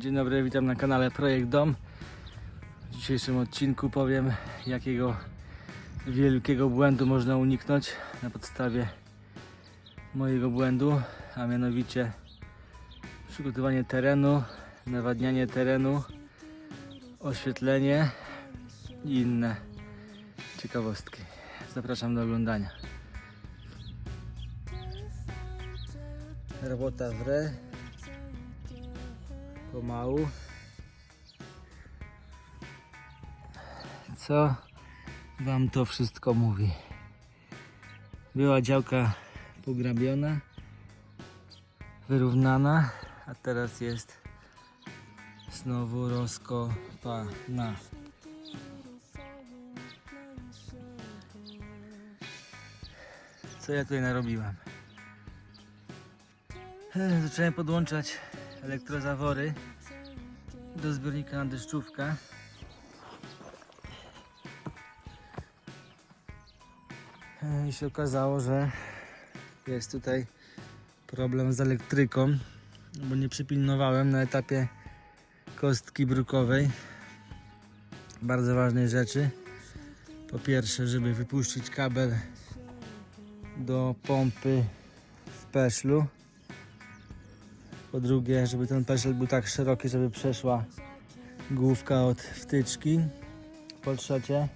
Dzień dobry, witam na kanale Projekt Dom. W dzisiejszym odcinku powiem, jakiego wielkiego błędu można uniknąć na podstawie mojego błędu, a mianowicie przygotowanie terenu, nawadnianie terenu, oświetlenie i inne ciekawostki. Zapraszam do oglądania. Robota w re. Pomału. Co wam to wszystko mówi? Była działka pograbiona, wyrównana, a teraz jest znowu rozkopana. Co ja tutaj narobiłem? Zacząłem podłączać elektrozawory do zbiornika na deszczówkę. E, I się okazało, że jest tutaj problem z elektryką, bo nie przypilnowałem na etapie kostki brukowej bardzo ważnej rzeczy. Po pierwsze, żeby wypuścić kabel do pompy w peszlu. Po drugie, żeby ten peszel był tak szeroki, żeby przeszła główka od wtyczki. Po trzecie,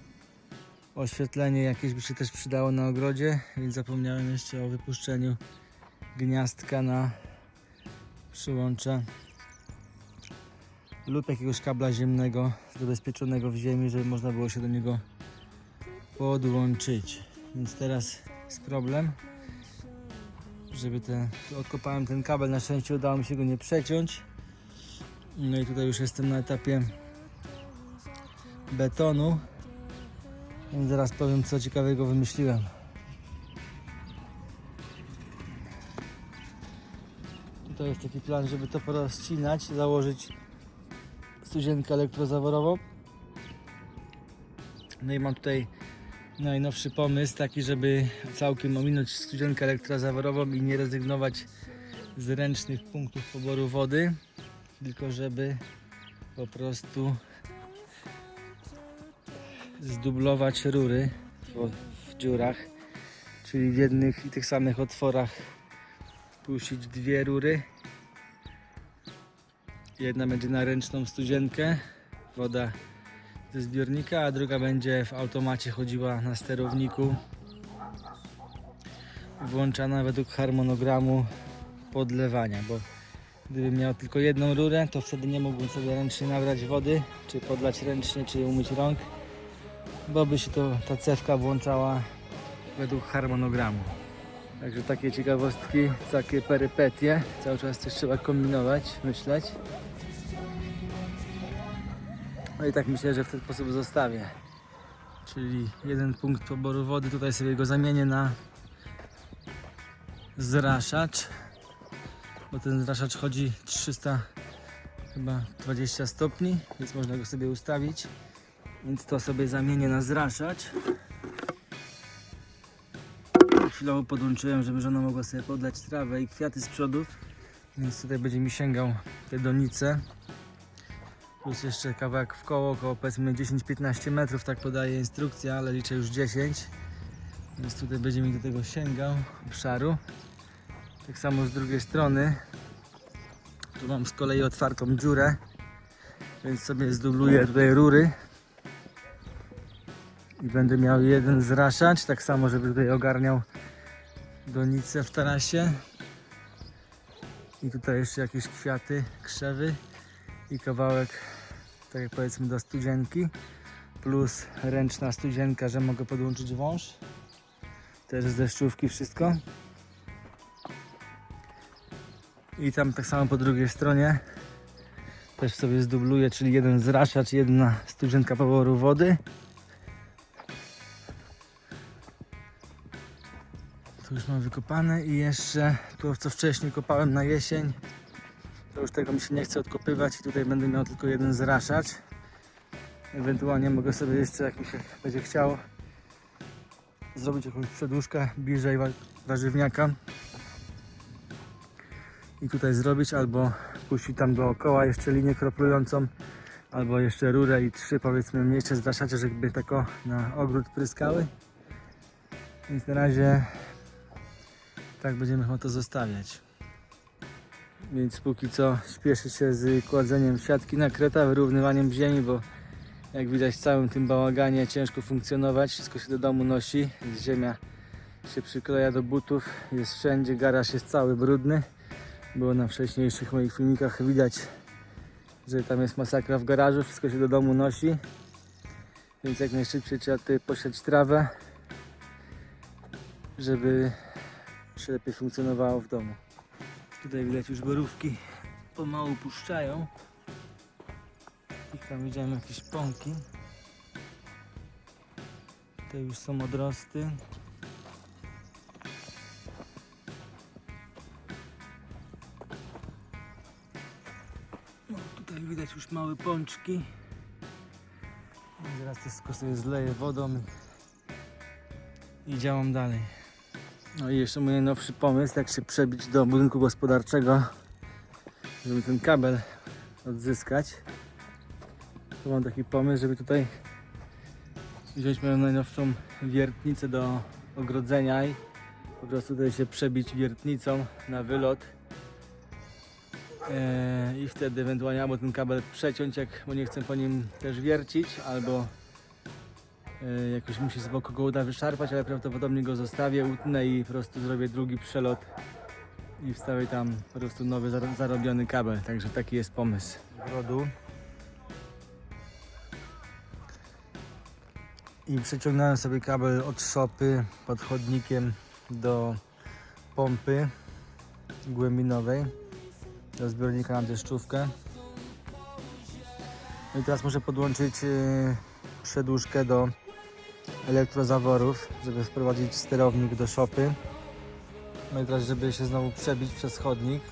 oświetlenie jakieś by się też przydało na ogrodzie, więc zapomniałem jeszcze o wypuszczeniu gniazdka na przyłącze lub jakiegoś kabla ziemnego zabezpieczonego w ziemi, żeby można było się do niego podłączyć. Więc teraz jest problem żeby ten, odkopałem ten kabel, na szczęście udało mi się go nie przeciąć. No i tutaj już jestem na etapie betonu. Więc zaraz powiem co ciekawego wymyśliłem. Tutaj jest taki plan, żeby to porozcinać, założyć studzienkę elektrozaworową. No i mam tutaj najnowszy pomysł taki, żeby całkiem ominąć studzienkę elektrozaworową i nie rezygnować z ręcznych punktów poboru wody, tylko żeby po prostu zdublować rury w, w dziurach, czyli w jednych i tych samych otworach puścić dwie rury. Jedna będzie na ręczną studzienkę, woda ze zbiornika, a druga będzie w automacie chodziła na sterowniku. Włączana według harmonogramu podlewania, bo gdybym miał tylko jedną rurę, to wtedy nie mógłbym sobie ręcznie nabrać wody, czy podlać ręcznie, czy umyć rąk, bo by się to ta cewka włączała według harmonogramu. Także takie ciekawostki, takie perypetie. Cały czas coś trzeba kombinować, myśleć. No i tak myślę, że w ten sposób zostawię. Czyli jeden punkt poboru wody, tutaj sobie go zamienię na zraszacz. Bo ten zraszacz chodzi 300 chyba 20 stopni, więc można go sobie ustawić. Więc to sobie zamienię na zraszacz. Chwilowo podłączyłem, żeby żona mogła sobie podlać trawę i kwiaty z przodu. Więc tutaj będzie mi sięgał te donice plus jeszcze kawałek w koło, około powiedzmy 10-15 metrów, tak podaje instrukcja, ale liczę już 10 więc tutaj będzie mi do tego sięgał obszaru. Tak samo z drugiej strony. Tu mam z kolei otwartą dziurę więc sobie zdubluję tutaj rury. I będę miał jeden zraszacz, tak samo żeby tutaj ogarniał donicę w tarasie. I tutaj jeszcze jakieś kwiaty, krzewy i kawałek, tak jak powiedzmy do studzienki plus ręczna studzienka, że mogę podłączyć wąż. Też z deszczówki wszystko. I tam tak samo po drugiej stronie. Też sobie zdubluję, czyli jeden zraszacz, jedna studzienka poboru wody. Tu już mam wykopane i jeszcze to co wcześniej kopałem na jesień to już tego mi się nie chce odkopywać i tutaj będę miał tylko jeden zraszacz ewentualnie mogę sobie jeszcze jak mi się będzie chciało zrobić jakąś przedłużkę bliżej wa- warzywniaka i tutaj zrobić, albo puścić tam dookoła jeszcze linię kroplującą, albo jeszcze rurę i trzy powiedzmy mniejsze zraszacze, żeby tako na ogród pryskały. Więc na razie tak będziemy chyba to zostawiać. Więc póki co śpieszę się z kładzeniem siatki na kreta, wyrównywaniem ziemi, bo jak widać w całym tym bałaganie ciężko funkcjonować, wszystko się do domu nosi, ziemia się przykleja do butów, jest wszędzie, garaż jest cały brudny. Było na wcześniejszych moich filmikach widać, że tam jest masakra w garażu, wszystko się do domu nosi. Więc jak najszybciej trzeba tutaj posiać trawę, żeby się lepiej funkcjonowało w domu. Tutaj widać już borówki pomału puszczają. I tam widziałem jakieś pąki. Tutaj już są odrosty. No, tutaj widać już małe pączki. Zaraz to wszystko sobie zleję wodą i działam dalej. No i jeszcze mój najnowszy pomysł, jak się przebić do budynku gospodarczego, żeby ten kabel odzyskać. To mam taki pomysł, żeby tutaj wziąć moją najnowszą wiertnicę do ogrodzenia i po prostu tutaj się przebić wiertnicą na wylot. Eee, I wtedy ewentualnie albo ten kabel przeciąć, jak, bo nie chcę po nim też wiercić, albo jakoś musi z boku go uda wyszarpać, ale prawdopodobnie go zostawię, utnę i po prostu zrobię drugi przelot i wstawię tam po prostu nowy zaro- zarobiony kabel. Także taki jest pomysł. Grodu. I przeciągnąłem sobie kabel od szopy pod chodnikiem do pompy głębinowej do zbiornika na deszczówkę. No i teraz muszę podłączyć yy, przedłużkę do elektrozaworów, żeby wprowadzić sterownik do szopy. No i teraz, żeby się znowu przebić przez chodnik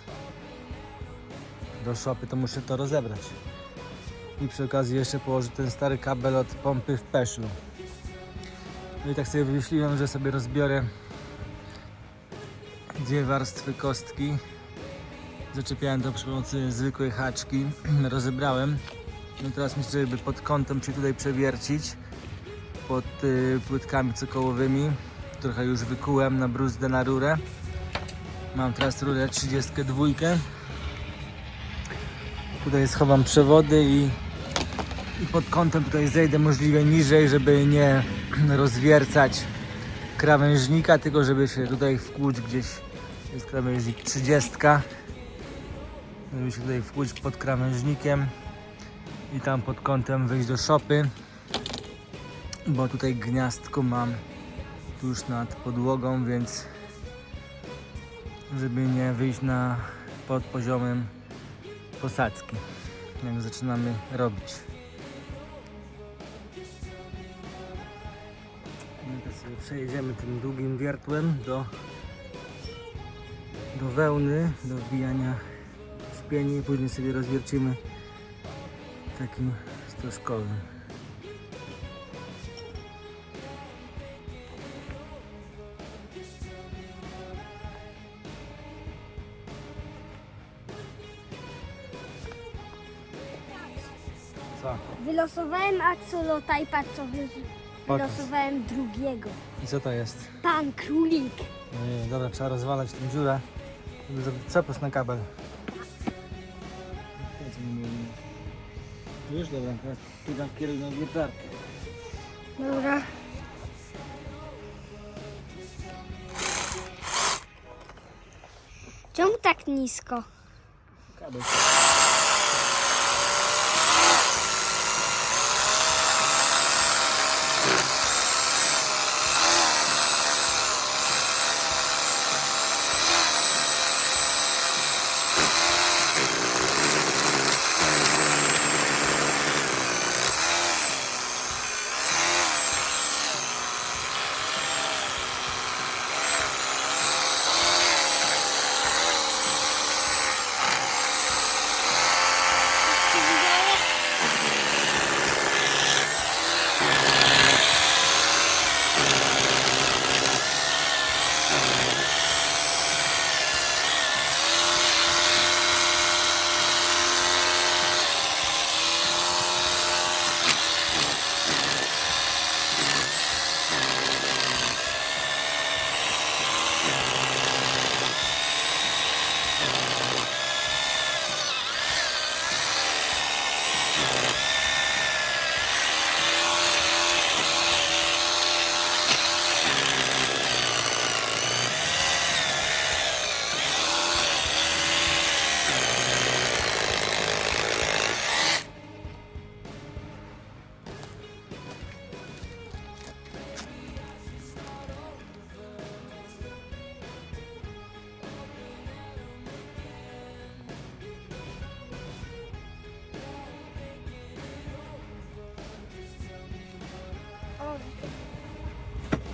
do szopy, to muszę to rozebrać. I przy okazji jeszcze położyć ten stary kabel od pompy w peszlu. No i tak sobie wymyśliłem, że sobie rozbiorę dwie warstwy kostki. Zaczepiałem to przy pomocy zwykłej haczki. Rozebrałem. No teraz myślę, żeby pod kątem się tutaj przewiercić pod y, płytkami cokołowymi. Trochę już wykułem na bruzdę na rurę. Mam teraz rurę 32. Tutaj schowam przewody i, i pod kątem tutaj zejdę możliwie niżej, żeby nie rozwiercać krawężnika, tylko żeby się tutaj wkłuć gdzieś. Jest krawężnik 30. Żeby się tutaj wkłuć pod krawężnikiem i tam pod kątem wyjść do szopy bo tutaj gniazdko mam tuż nad podłogą, więc żeby nie wyjść na pod poziomem posadzki, jak zaczynamy robić. No teraz przejedziemy tym długim wiertłem do, do wełny, do wbijania szpieni, później sobie rozwiercimy takim stożkowym. Co? Wylosowałem Axolota i patrz co wy... Pokaż. wylosowałem drugiego. I co to jest? Pan królik. Ojej, dobra, trzeba rozwalać tę dziurę, żeby zrobić przepust na kabel. Już dobra, teraz tu kieruj na wiertarkę. Dobra. Czemu tak nisko? Kabel.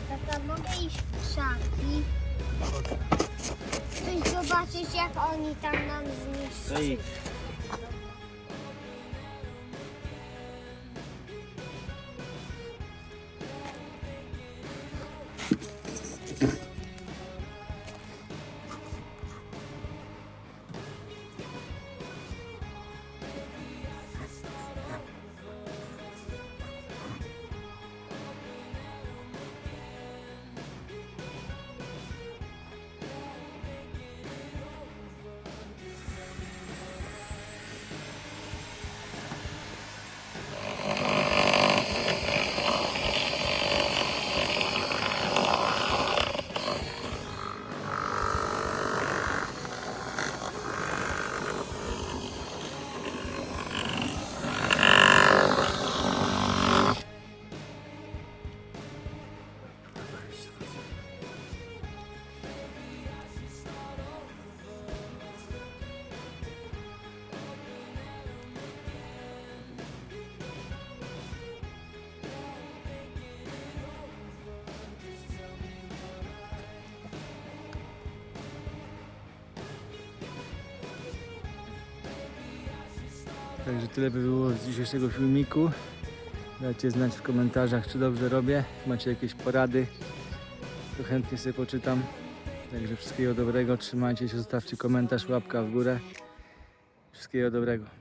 Tata, mogę iść w krzaki? Chcesz zobaczyć, jak oni tam nam zniszczyli? Także tyle by było z dzisiejszego filmiku. Dajcie znać w komentarzach, czy dobrze robię. Macie jakieś porady, to chętnie sobie poczytam. Także wszystkiego dobrego, trzymajcie się, zostawcie komentarz, łapka w górę. Wszystkiego dobrego.